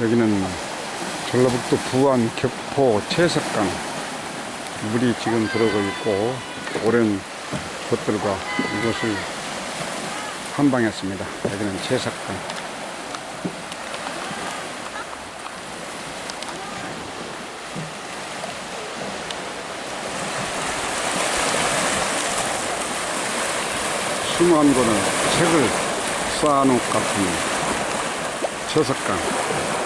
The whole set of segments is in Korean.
여기는 전라북도 부안 격포 채석강 물이 지금 들어오고 있고 오랜 것들과 이곳을 한방했습니다. 여기는 채석강. 수많은 거는 책을 쌓아놓은 것 같은 채석강.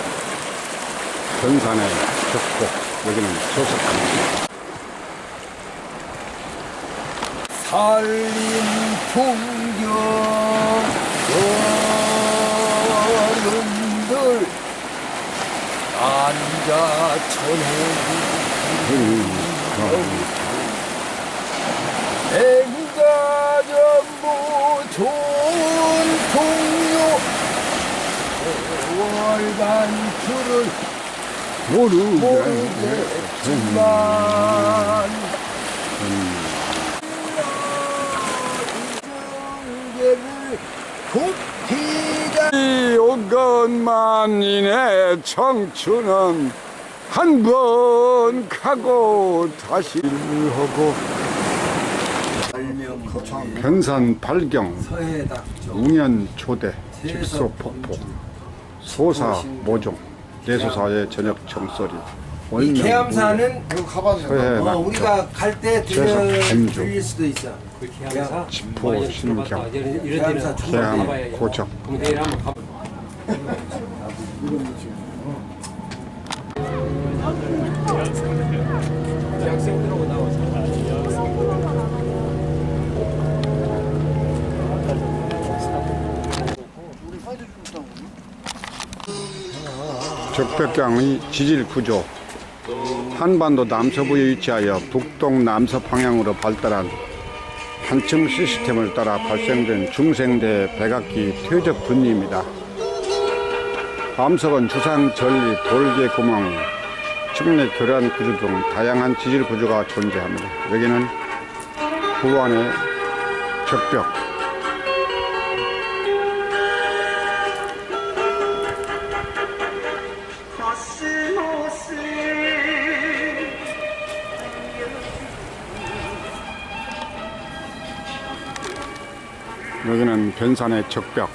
변산의 격포 여기는 채석강. 살림 풍경 어른들. 앉아 천원 행가 전부 좋은 풍요 월간 줄을 모르겠지만 굽히자 온 것만이네 청춘은 한 번 가고 다시 하고. 변산 발경 서해닥죠. 웅연 초대 직소 폭포 소사 모종 대소사의 저녁 정소리 이 월명 계암사는 서해 어, 낙조 우리가 갈때 제석 들려 검주. 들릴 수도 있어. 그 계양사 지포, 뭐 신경, 들어봤다. 이런 데는 계양, 가봐야겠다. 고적. 그럼 내일 한번 가. 대 적벽강의 지질 구조 한반도 남서부에 위치하여 북동 남서 방향으로 발달한 한층 시스템을 따라 발생된 중생대 백악기 퇴적 분리입니다. 암석은 주상 전리 돌개 구멍 측내 교란 구조 등 다양한 지질 구조가 존재합니다. 여기는 부안의 적벽 여기는 변산의 적벽.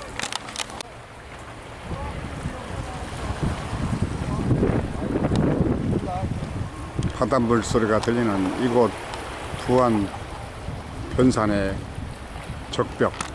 바닷물 소리가 들리는 이곳 부안 변산의 적벽